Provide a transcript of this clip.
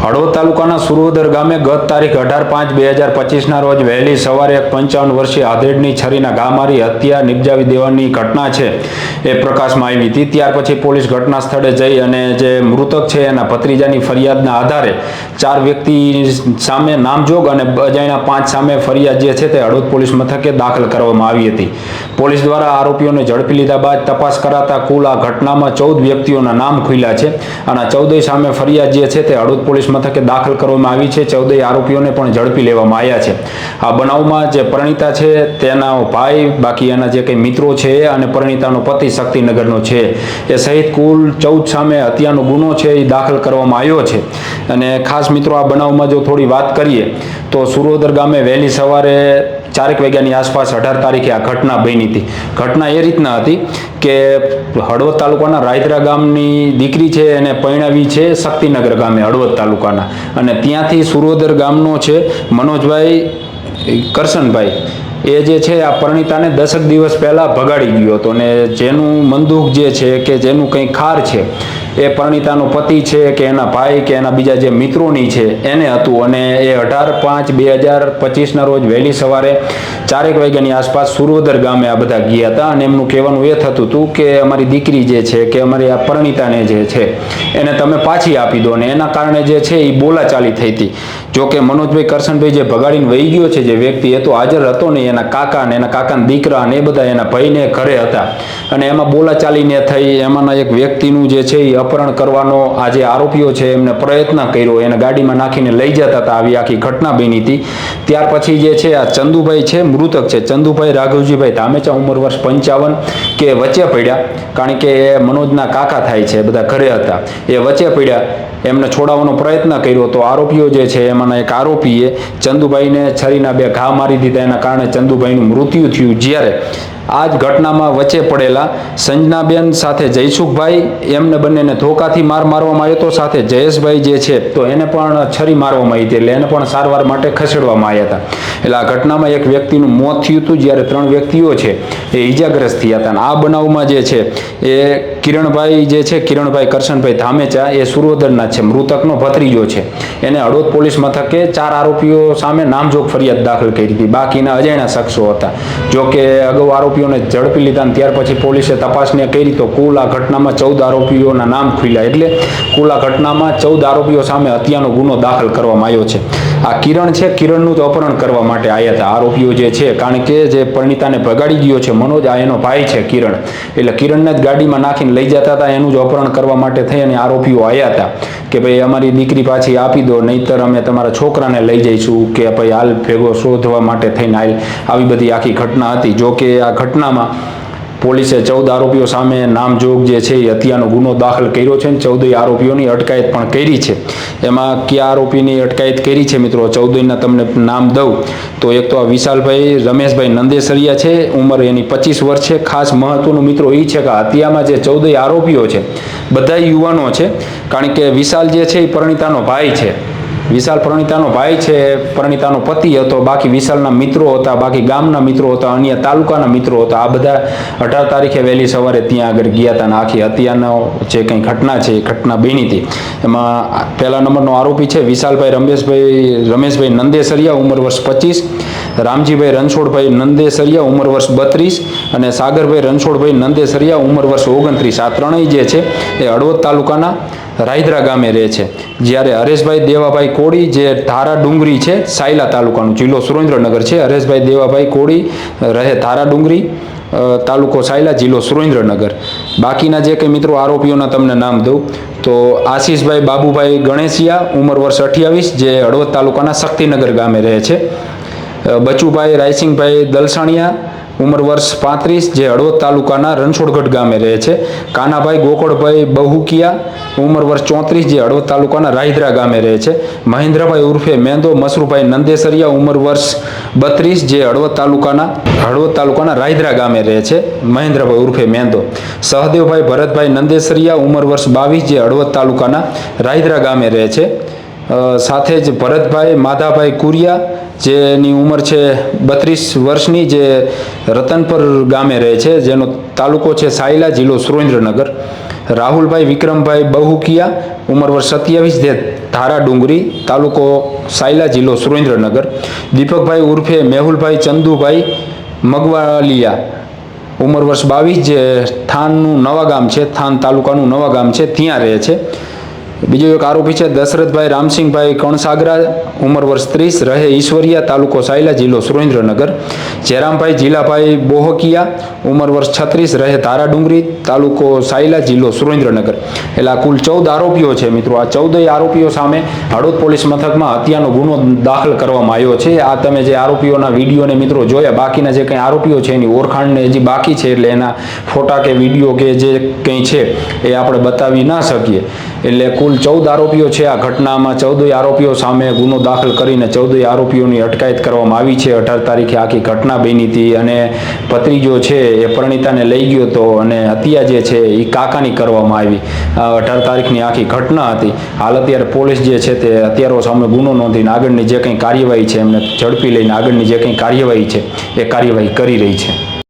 હળવદ તાલુકાના સુરોદર ગામે ગત તારીખ અઢાર પાંચ બે હજાર પચીસના રોજ વહેલી સવારે એક પંચાવન વર્ષીય આધેડની છરીના ઘા મારી હત્યા નિપજાવી દેવાની ઘટના છે એ પ્રકાશમાં આવી હતી. ત્યાર પછી પોલીસ ઘટના સ્થળે જઈ અને જે મૃતક છે એના ભત્રીજાની ફરિયાદના આધારે ચાર વ્યક્તિ સામે નામજોગ અને અજાણ્યા પાંચ સામે ફરિયાદ જે છે તે હળવદ પોલીસ મથકે દાખલ કરવામાં આવી હતી. પોલીસ દ્વારા આરોપીઓને ઝડપી લીધા બાદ તપાસ કરાતા કુલ આ ઘટનામાં ચૌદ વ્યક્તિઓના નામ ખુલ્યા છે અને ચૌદય સામે ફરિયાદ જે છે તે હળવદ પોલીસ મથકે દાખલ કરવામાં આવી છે. ચૌદય આરોપીઓને પણ ઝડપી લેવામાં આવ્યા છે. આ બનાવમાં જે પરણિતા છે, તેના ભાઈ, બાકી એના જે કંઈ મિત્રો છે અને પરણિતાનો પતિ શક્તિનગરનો છે. એ સહિત કુલ ચૌદ સામે હત્યાનો ગુનો છે, એ દાખલ કરવામાં આવ્યો છે. અને ખાસ મિત્રો, આ બનાવમાં જો થોડી વાત કરીએ, તો સુરોદર ગામે વહેલી સવારે ચારેક વાગ્યાની આસપાસ અઢાર તારીખે આ ઘટના બની હતી. ઘટના એ રીતના હતી કે હળવદ તાલુકાના રાયદરા ગામની દીકરી છે, એને પરણાવી છે શક્તિનગર ગામે, હળવદ તાલુકાના. અને ત્યાંથી સુરોદર ગામનો છે મનોજભાઈ કરશનભાઈ. એ જે છે આ પરણિતાને દસક દિવસ પહેલાં ભગાડી ગયો હતો ને જેનું મંદુક જે છે કે જેનું કંઈ ખાર છે, એ પરણિતાનો પતિ છે કે એના ભાઈ કે એના બીજા જે મિત્રોની છે, એને હતું અને એ અઢાર પાંચ બે હજાર પચીસના રોજ વહેલી સવારે ચારેક વાગ્યાની આસપાસ સુરોદર ગામે આ બધા ગયા હતા અને એમનું કહેવાનું એ થતું હતું કે અમારી દીકરી જે છે કે અમારી આ પરણિતાને જે છે, એને તમે પાછી આપી દો ને એના કારણે જે છે એ બોલાચાલી થઈ હતી. જો કે મનોજભાઈ કરશનભાઈ જે ભગાડીને વહી ગયો છે જે વ્યક્તિ, એ તો હાજર હતો નહીં. એના કાકા ને, એના કાકાના દીકરા ને એ બધા એના ભાઈને ઘરે હતા. અને એમાં બોલાચાલીને થઈ એમાંના એક વ્યક્તિનું જે છે એ અપહરણ કરવાનો આ જે આરોપીઓ છે, એમને પ્રયત્ન કર્યો. એને ગાડીમાં નાખીને લઈ જતા હતા આવી આખી ઘટના બની હતી. ત્યાર પછી જે છે, આ ચંદુભાઈ છે, મૃતક છે. ચંદુભાઈ રાઘવજીભાઈ ધામેચા, ઉંમર વર્ષ પંચાવન, કે વચ્ચે પડ્યા. કારણ કે એ મનોજના કાકા થાય છે, બધા ઘરે હતા. એ વચ્ચે પડ્યા. એમને છોડાવવાનો પ્રયત્ન કર્યો. તો આરોપીઓ જે છે એમાંના એક આરોપીએ ચંદુભાઈને છરીના બે ઘા મારી દીધા. એના કારણે ચંદુભાઈનું મૃત્યુ થયું. જ્યારે આ જ ઘટનામાં વચ્ચે પડેલા સંજનાબેન સાથે જયસુખભાઈ, એમને બંનેને ધોકાથી માર મારવામાં આવ્યો હતો. સાથે જયેશભાઈ જે છે, તો એને પણ છરી મારવામાં આવી હતી. એટલે એને પણ સારવાર માટે ખસેડવામાં આવ્યા હતા. એટલે આ ઘટનામાં એક વ્યક્તિનું મોત થયું હતું. જ્યારે ત્રણ વ્યક્તિઓ છે, એ ઈજાગ્રસ્ત થયા હતા. અને આ બનાવમાં જે છે, એ કિરણભાઈ જે છે, કિરણભાઈ કરશનભાઈ ધામેચા, એ સુરોદરના છે. મૃતકનો ભત્રીજો છે. એને હળવદ પોલીસ મથકે ચાર આરોપીઓ સામે નામજોગ ફરિયાદ દાખલ કરી હતી. બાકીના અજાણ્યા શખ્સો હતા. જો કે અગાઉ આરોપીઓને ઝડપી લીધા અને ત્યાર પછી પોલીસે તપાસને કરી તો કુલ આ ઘટનામાં ચૌદ આરોપીઓના નામ ખુલ્યા. એટલે કુલ આ ઘટનામાં ચૌદ આરોપીઓ સામે હત્યાનો ગુનો દાખલ કરવામાં આવ્યો છે. આ કિરણ છે, કિરણનું તો અપહરણ કરવા માટે આવ્યા હતા. આરોપીઓ જે છે, કારણ કે જે પરણિતાને ભગાડી ગયો છે, મનોજ, આ એનો ભાઈ છે, કિરણ. એટલે કિરણને જ ગાડીમાં નાખીને લઈ જતા હતા, એનું જ અપહરણ કરવા માટે થઈ અને આરોપીઓ આવ્યા હતા. કે ભાઈ અમારી દીકરી પાછી આપી દો, નહીતર અમે તમારા છોકરાને લઈ જઈશું કે ભાઈ હાલ ભેગો શોધવા માટે થઈને હાલ આવી બધી આખી ઘટના હતી. જો કે આ ઘટનામાં પોલીસે ચૌદ આરોપીઓ સામે નામજોગ જે છે એ હત્યાનો ગુનો દાખલ કર્યો છે અને ચૌદય આરોપીઓની અટકાયત પણ કરી છે. એમાં કયા આરોપીની અટકાયત કરી છે મિત્રો? ચૌદયના તમને નામ દઉં. તો એક તો આ વિશાલભાઈ, રમેશભાઈ નંદેસરિયા છે. ઉંમર એની પચીસ વર્ષ છે. ખાસ મહત્વનું મિત્રો એ છે કે હત્યામાં જે ચૌદય આરોપીઓ છે બધા યુવાનો છે. કારણ કે વિશાલ જે છે એ પરણિતાનો ભાઈ છે. વિશાલ પરણિતાનો ભાઈ છે, પરણિતાનો પતિ હતો, બાકી વિશાલના મિત્રો હતા, બાકી ગામના મિત્રો હતા, અન્ય તાલુકાના મિત્રો હતા. આ બધા અઢાર તારીખે વહેલી સવારે ત્યાં આગળ ગયા હતા અને આખી હત્યાનો જે કંઈ ઘટના છે, એ ઘટના બની હતી. એમાં પહેલા નંબરનો આરોપી છે વિશાલભાઈ રમેશભાઈ રમેશભાઈ નંદેસરિયા, ઉંમર વર્ષ પચીસ. રામજીભાઈ રણછોડભાઈ નંદેસરિયા, ઉંમર વર્ષ બત્રીસ અને સાગરભાઈ રણછોડભાઈ નંદેસરિયા, ઉંમર વર્ષ ઓગણત્રીસ. આ ત્રણેય જે છે, એ હળવદ તાલુકાના રાયદરા ગામે રહે છે. જ્યારે હરેશભાઈ દેવાભાઈ કોળી જે ધારા ડુંગરી છે, સાયલા તાલુકાનું, જિલ્લો સુરેન્દ્રનગર છે, હરેશભાઈ દેવાભાઈ કોળી રહે ધારા ડુંગરી તાલુકો સાયલા, જિલ્લો સુરેન્દ્રનગર. બાકીના જે કંઈ મિત્રો આરોપીઓના તમને નામ દઉં, તો આશીષભાઈ બાબુભાઈ ગણેશિયા, ઉંમર વર્ષ અઠ્યાવીસ, જે હળવદ તાલુકાના શક્તિનગર ગામે રહે છે. બચુભાઈ રાયસિંગભાઈ દલસાણિયા, ઉંમર વર્ષ પાંત્રીસ, જે હળવદ તાલુકાના રણછોડગઢ ગામે રહે છે. કાનાભાઈ ગોકળભાઈ બહુકિયા, ઉંમર વર્ષ ચોત્રીસ, જે હળવદ તાલુકાના રાહિદ્રા ગામે રહે છે. મહેન્દ્રભાઈ ઉર્ફે મેંદો, મસરૂભાઈ નંદેસરિયા, ઉંમર વર્ષ બત્રીસ, જે હળવદ તાલુકાના હળવદ તાલુકાના રાહિદ્રા ગામે રહે છે. મહેન્દ્રભાઈ ઉર્ફે મેંદો. સહદેવભાઈ ભરતભાઈ નંદેસરિયા, ઉંમર વર્ષ બાવીસ, જે હળવદ તાલુકાના રાહિદ્રા ગામે રહે છે. સાથે જ ભરતભાઈ, માધાભાઈ કુરિયા, જેની ઉંમર છે બત્રીસ વર્ષની, જે રતનપર ગામે રહે છે. જેનો તાલુકો છે સાયલા, જિલ્લો સુરેન્દ્રનગર. રાહુલભાઈ, વિક્રમભાઈ બહુકિયા, ઉંમર વર્ષ સત્યાવીસ, જે ધારા ડુંગરી, તાલુકો સાયલા, જિલ્લો સુરેન્દ્રનગર. દીપકભાઈ ઉર્ફે મેહુલભાઈ ચંદુભાઈ મગવાલિયા, ઉંમર વર્ષ બાવીસ, જે થાનનું નવા ગામ છે, થાન તાલુકાનું નવા ગામ છે, ત્યાં રહે છે. બીજો એક આરોપી છે દશરથભાઈ રામસિંહભાઈ કણસાગરા, ઉંમર વર્ષ ત્રીસ, રહે ઈશ્વરિયા તાલુકો સાયલા જિલ્લો સુરેન્દ્રનગર. જયરામભાઈ જીલાભાઈ બોહકિયા, ઉંમર વર્ષ છત્રીસ, રહે તારાડુંગરી તાલુકો સાયલા જિલ્લો સુરેન્દ્રનગર. એટલે કુલ ચૌદ આરોપીઓ છે મિત્રો. આ ચૌદય આરોપીઓ સામે હળોદ પોલીસ મથકમાં હત્યાનો ગુનો દાખલ કરવામાં આવ્યો છે. આ તમે જે આરોપીઓના વિડીયોને મિત્રો જોયા, બાકીના જે કંઈ આરોપીઓ છે એની ઓળખાણને હજી બાકી છે, એટલે એના ફોટા કે વીડિયો કે જે કંઈ છે એ આપણે બતાવી ના શકીએ. એટલે કુલ ચૌદ આરોપીઓ છે આ ઘટનામાં. ચૌદય આરોપીઓ સામે ગુનો દાખલ કરીને ચૌદય આરોપીઓની અટકાયત કરવામાં આવી છે. અઢાર તારીખે આખી ઘટના બની હતી અને ભત્રીજો છે એ પરણિતાને લઈ ગયો હતો અને હત્યા જે છે એ કાકાની કરવામાં આવી. અઢાર તારીખની આખી ઘટના હતી. હાલ અત્યારે પોલીસ જે છે તે હત્યારો સામે ગુનો નોંધીને આગળની જે કંઈ કાર્યવાહી છે એમને ઝડપી લઈને આગળની જે કંઈ કાર્યવાહી છે એ કાર્યવાહી કરી રહી છે.